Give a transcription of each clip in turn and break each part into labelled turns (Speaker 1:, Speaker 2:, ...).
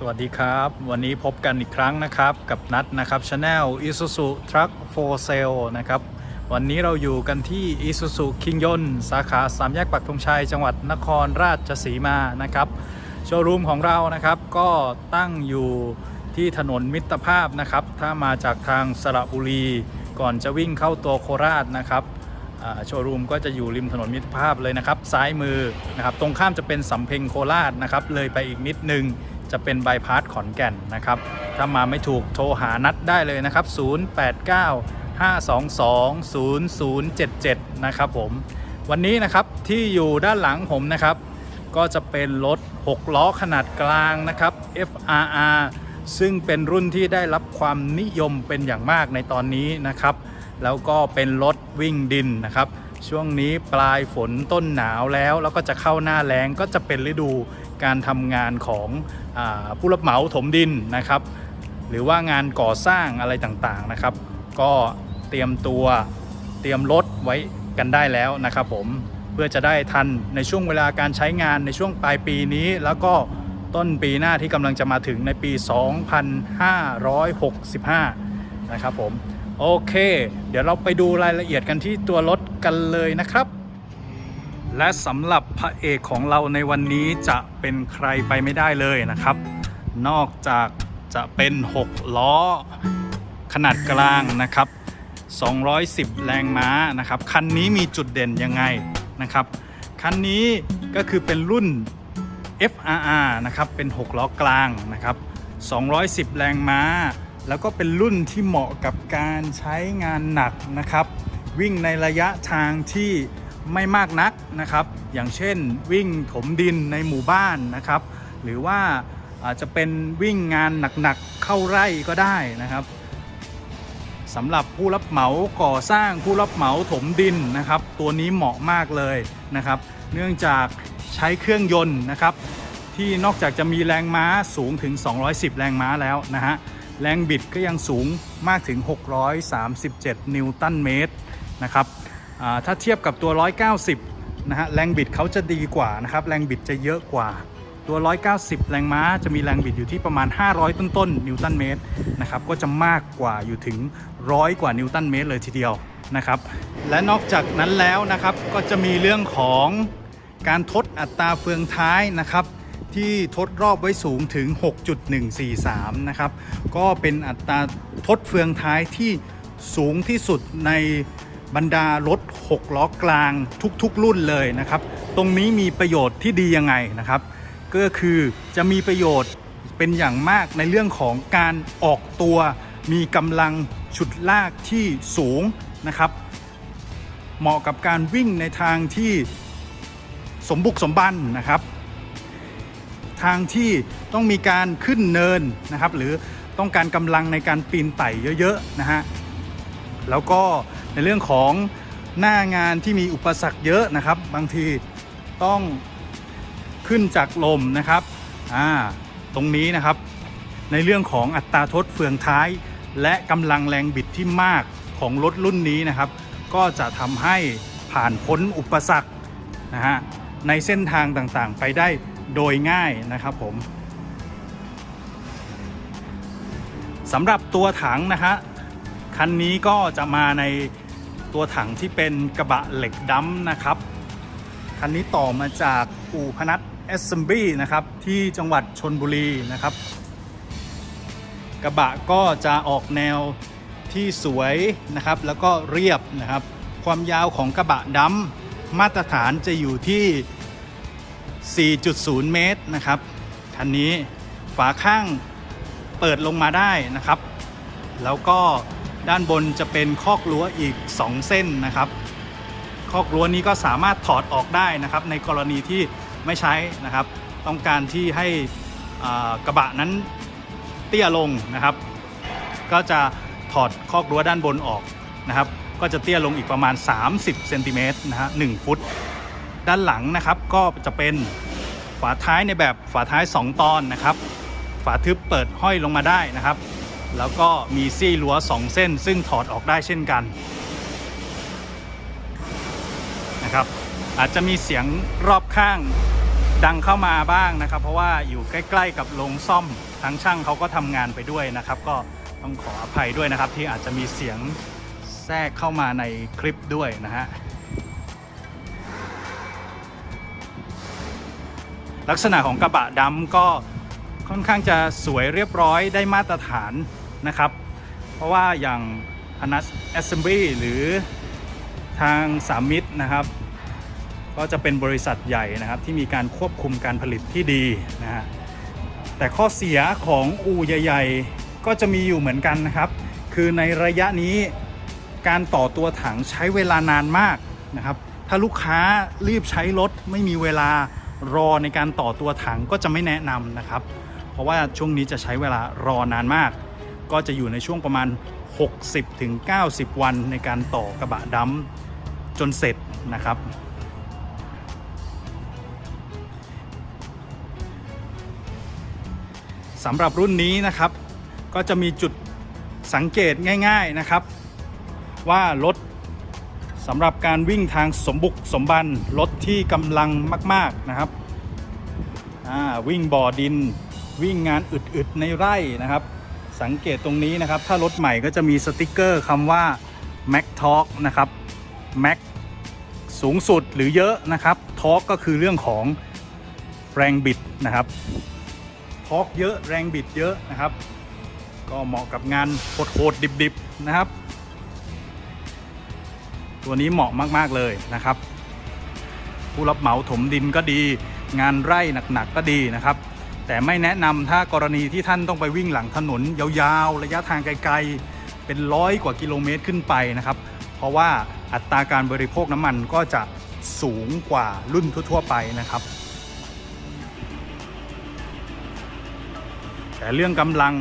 Speaker 1: สวัสดีครับ วันนี้พบกันอีกครั้งนะครับ กับนัดนะครับ Channel Isuzu Truck for Sale นะครับ วันนี้เราอยู่กันที่ Isuzu คิงยนสาขาสามแยกปักธงชัย จังหวัดนครราชสีมานะครับ โชว์รูมของเรานะครับ ก็ตั้งอยู่ที่ถนนมิตรภาพนะครับ ถ้ามาจากทางสระบุรี ก่อนจะวิ่งเข้าตัวโคราชนะครับโชว์รูมก็จะอยู่ริมถนนมิตรภาพเลยนะครับ ซ้ายมือนะครับ ตรงข้ามจะเป็นสำเพ็งโคราชนะครับ เลยไปอีกนิดนึง จะเป็นบายพาสขอนแก่นนะครับ ถ้ามาไม่ถูกโทรหานัดได้เลยนะครับ 089 522 0077 นะครับผม วันนี้นะครับที่อยู่ด้านหลังผมนะครับ ก็จะเป็นรถ 6 ล้อขนาดกลางนะครับ FRR ซึ่งเป็นรุ่นที่ได้รับความนิยมเป็นอย่างมากในตอนนี้นะครับ แล้วก็เป็นรถวิ่งดินนะครับ ช่วงนี้ปลายฝนต้นหนาวแล้ว แล้วก็จะเข้าหน้าแล้งก็จะเป็นฤดู การทำงานของอผู้รับเหมาถมดินนะครับ หรือว่างานก่อสร้างอะไรต่างๆนะครับ ก็เตรียมตัวเตรียมรถไว้กันได้แล้วนะครับผมเพื่อจะได้ทันในช่วงเวลาการใช้งานในช่วงปลายปีนี้ แล้วก็ต้นปีหน้าที่กำลังจะมาถึงในปี 2565 นะครับผมโอเค เดี๋ยวเราไปดูรายละเอียดกันที่ตัวรถกันเลยนะครับ และสำหรับพระเอกของเราในวันนี้จะเป็นใครไปไม่ได้เลยนะครับ นอกจากจะเป็น 6 ล้อ ขนาดกลางนะครับ 210 แรงม้านะครับ คันนี้มีจุดเด่นยังไงนะครับ คันนี้ก็คือเป็นรุ่น FRR นะครับ เป็น 6 ล้อกลางนะครับ 210 แรงม้า แล้วก็เป็นรุ่นที่เหมาะกับการใช้งานหนักนะครับ วิ่งในระยะทางที่ ไม่มากนักนะครับ อย่างเช่นวิ่งถมดินในหมู่บ้านนะครับ หรือว่าอาจจะเป็นวิ่งงานหนักๆเข้าไร่ก็ได้นะครับสำหรับผู้รับเหมาก่อสร้างผู้รับเหมาถมดินนะครับ ตัวนี้เหมาะมากเลยนะครับ เนื่องจากใช้เครื่องยนต์นะครับ ที่นอกจากจะมีแรงม้าสูงถึง 210 แรงม้าแล้วนะฮะแรงบิดก็ยังสูงมากถึง 637 นิวตันเมตรนะครับ ถ้าเทียบกับตัว 190 นะฮะแรงบิดเขาจะดีกว่านะครับ แรงบิดจะเยอะกว่าตัว 190 แรงม้าจะมีแรงบิดอยู่ที่ประมาณ 500 ต้นๆนิวตันเมตรนะครับก็จะมากกว่าอยู่ถึง 100 กว่านิวตันเมตรเลยทีเดียวนะครับและนอกจากนั้นแล้วนะครับก็จะมีเรื่องของการทดอัตราเฟืองท้ายนะครับที่ทดรอบไว้สูงถึง 6.143 นะครับก็เป็นอัตราทดเฟืองท้ายที่สูงที่สุดใน บรรดารถ 6 ล้อกลางทุกๆรุ่นเลยนะครับ ตรงนี้มีประโยชน์ที่ดียังไงนะครับ ก็คือจะมีประโยชน์เป็นอย่างมากในเรื่องของการออกตัว มีกำลังฉุดลากที่สูงนะครับ เหมาะกับการวิ่งในทางที่สมบุกสมบันนะครับ ทางที่ต้องมีการขึ้นเนินนะครับ หรือต้องการกำลังในการปีนไต่เยอะๆนะฮะ แล้วก็ในเรื่องของหน้างานที่มีอุปสรรคเยอะนะครับ บางทีต้องขึ้นจากลมนะครับอ่าตรงนี้นะครับ ในเรื่องของอัตราทดเฟืองท้าย และกำลังแรงบิดที่มากของรถรุ่นนี้นะครับ ก็จะทำให้ผ่านพ้นอุปสรรคนะฮะในเส้นทางต่างๆ ไปได้โดยง่ายนะครับผมสำหรับตัวถังนะฮะ คันนี้ก็จะมาในตัวถังที่เป็นกระบะเหล็กดำนะครับ คันนี้ต่อมาจากอู่พนัทเอสซัมบีนะครับที่จังหวัดชนบุรีนะครับ กระบะก็จะออกแนวที่สวยนะครับแล้วก็เรียบนะครับ ความยาวของกระบะดำมาตรฐานจะอยู่ที่ 4.0 เมตรนะครับ คันนี้ฝาข้างเปิดลงมาได้นะครับ แล้วก็ ด้านบนจะเป็นคอกรั้วอีก 2 เส้นนะครับคอกรั้วนี้ก็สามารถถอดออกได้นะครับ ในกรณีที่ไม่ใช้นะครับ ต้องการที่ให้กระบะนั้นเตี้ยลงนะครับ ก็จะถอดคอกรั้วด้านบนออกนะครับ ก็จะเตี้ยลงอีกประมาณ 30เซนติเมตรนะฮะ1ฟุต ด้านหลังนะครับก็จะเป็นฝาท้ายในแบบฝาท้าย 2 ตอนนะครับ ฝาทึบเปิดห้อยลงมาได้นะครับ แล้วก็มีซี่รั้ว2 เส้น ซึ่งถอดออกได้เช่นกันนะครับอาจจะมีเสียงรอบข้างดังเข้ามาบ้างนะครับ เพราะว่าอยู่ใกล้ ๆ กับโรงซ่อมทางช่างเขาก็ทำงานไปด้วยนะครับ ก็ต้องขออภัยด้วยนะครับ ที่อาจจะมีเสียงแทรกเข้ามาในคลิปด้วยนะฮะลักษณะของกระบะดำก็ค่อนข้างจะสวยเรียบร้อยได้มาตรฐาน นะครับ เพราะว่าอย่างพนัส Assembly หรือทางสามมิตรนะครับ ก็จะเป็นบริษัทใหญ่นะครับ ที่มีการควบคุมการผลิตที่ดีนะฮะแต่ข้อเสียของอู่ใหญ่ๆ ก็จะมีอยู่เหมือนกันนะครับ คือในระยะนี้การต่อตัวถังใช้เวลานานมากนะครับ ถ้าลูกค้ารีบใช้รถไม่มีเวลารอในการต่อตัวถังก็จะไม่แนะนำนะครับ เพราะว่าช่วงนี้จะใช้เวลารอนานมาก ก็จะอยู่ในช่วงประมาณ 60-90 วันในการต่อกระบะดำจนเสร็จนะครับ สำหรับรุ่นนี้นะครับ ก็จะมีจุดสังเกตง่าย ๆนะครับ ว่ารถสำหรับการวิ่งทางสมบุกสมบันรถที่กำลังมาก ๆนะครับวิ่งบ่อดิน วิ่งงานอึดๆในไร่นะครับ สังเกตตรงนี้นะครับ ถ้ารถใหม่ก็จะมีสติกเกอร์คำว่า Mac Talk นะครับ Mac สูงสุดหรือเยอะนะครับ Talk ก็คือเรื่องของแรงบิดนะครับทอร์กเยอะแรงบิดเยอะนะครับ ก็เหมาะกับงานโหดๆดิบๆนะครับ ตัวนี้เหมาะมากๆเลยนะครับ ผู้รับเหมาถมดินก็ดี งานไร่หนักๆก็ดีนะครับ แต่ไม่แนะนำถ้ากรณีที่ท่านต้องไปวิ่งหลังถนนยาวๆ ระยะทางไกลๆ เป็นร้อยกว่ากิโลเมตรขึ้นไปนะครับ เพราะว่าอัตราการบริโภคน้ำมันก็จะสูงกว่ารุ่นทั่วๆไปนะครับ แต่เรื่องกำลัง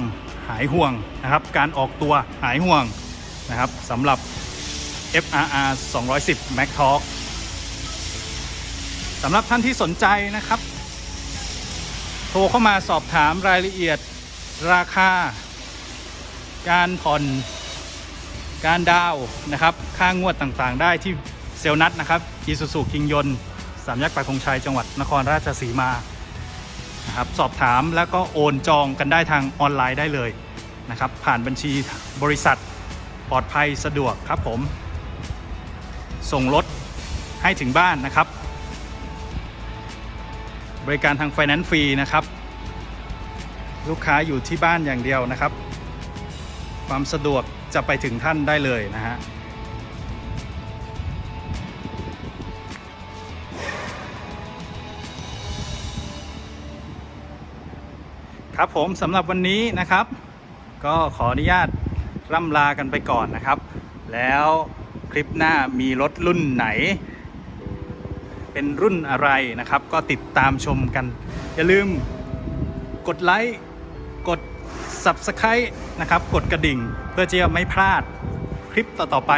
Speaker 1: หายห่วงนะครับ การออกตัวหายห่วงนะครับสำหรับ FRR 210 Mac Talk สำหรับท่านที่สนใจนะครับ ทรเข้ามาสอบถามรายละเอียดราคา การผ่อน การดาวนะครับ ค่างวดต่างๆ ได้ที่เซลล์นัดนะครับอีซูซูคิงยนสามแยกปักธงชัยจังหวัดนครราชสีมานะครับสอบถามแล้วก็โอนจองกันได้ทางออนไลน์ได้เลยนะครับ ผ่านบัญชีบริษัทปลอดภัยสะดวกครับผม ส่งรถให้ถึงบ้านนะครับ บริการทางไฟแนนซ์ฟรีนะครับ ลูกค้าอยู่ที่บ้านอย่างเดียวนะครับ ความสะดวกจะไปถึงท่านได้เลยนะฮะครับผมสำหรับวันนี้นะครับ ก็ขออนุญาตร่ำลากันไปก่อนนะครับ แล้วคลิปหน้ามีรถรุ่นไหน เป็นรุ่นอะไรนะครับ ก็ติดตามชมกัน อย่าลืมกดไลค์กด Subscribe นะครับ กดกระดิ่งเพื่อจะไม่พลาดคลิปต่อ ๆ ไป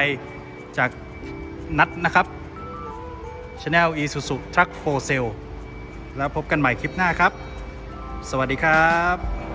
Speaker 1: จากนัดนะครับ Channel Isuzu Truck for Sale แล้วพบกันใหม่คลิปหน้าครับ สวัสดีครับ